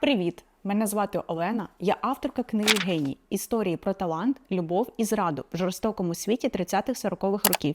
Привіт! Мене звати Олена. Я авторка книги Геній історії про талант, любов і зраду в жорстокому світі 30-40-х років.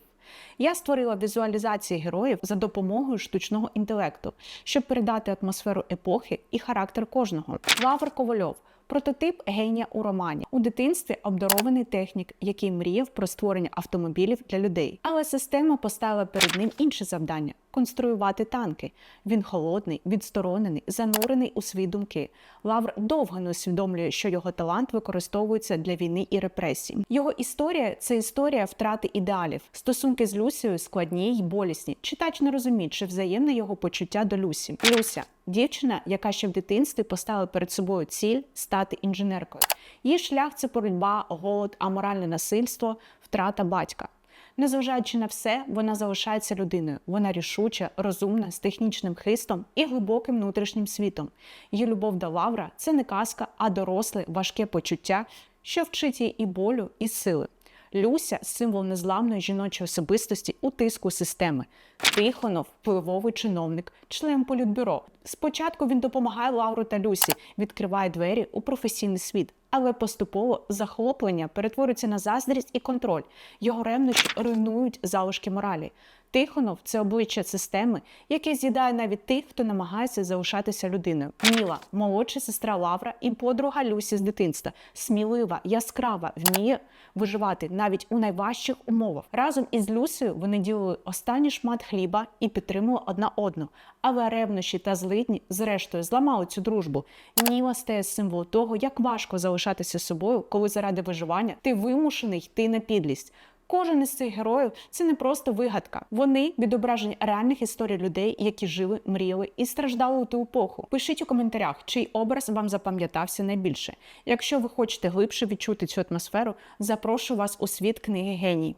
Я створила візуалізації героїв за допомогою штучного інтелекту, щоб передати атмосферу епохи і характер кожного. Лавр Ковальов прототип генія у романі. У дитинстві обдарований технік, який мріяв про створення автомобілів для людей. Але система поставила перед ним інше завдання конструювати танки. Він холодний, відсторонений, занурений у свої думки. Лавр довго не усвідомлює, що його талант використовується для війни і репресій. Його історія це історія втрати ідеалів. Стосунки з Люсією складні й болісні. Читач не розуміє, чи взаємне його почуття до Люсі. Люся дівчина, яка ще в дитинстві поставила перед собою ціль стати інженеркою. Її шлях це боротьба, голод, аморальне насильство, втрата батька. Незважаючи на все, вона залишається людиною. Вона рішуча, розумна, з технічним хистом і глибоким внутрішнім світом. Її любов до Лавра це не казка, а доросле, важке почуття, що вчить її і болю, і сили. Люся символ незламної жіночої особистості у тиску системи. Тихонов впливовий чиновник, член політбюро. Спочатку він допомагає Лавру та Люсі, відкриває двері у професійний світ, але поступово захоплення перетворюється на заздрість і контроль. Його ревнощі руйнують залишки моралі. Тихонов це обличчя системи, яке з'їдає навіть тих, хто намагається залишатися людиною. Міла, молодша сестра Лавра і подруга Люсі з дитинства, смілива, яскрава, вміє виживати навіть у найважчих умовах. Разом із Люсею вони ділили останній шмат хліба і підтримували одна одну. Але ревнощі та злидні, зрештою, зламали цю дружбу. Міла стає символом того, як важко залишатися собою, коли заради виживання ти вимушений йти на підлість. Кожен із цих героїв це не просто вигадка. Вони відображення реальних історій людей, які жили, мріяли і страждали у ту епоху. Пишіть у коментарях, чий образ вам запам'ятався найбільше. Якщо ви хочете глибше відчути цю атмосферу, запрошую вас у світ книги Геній.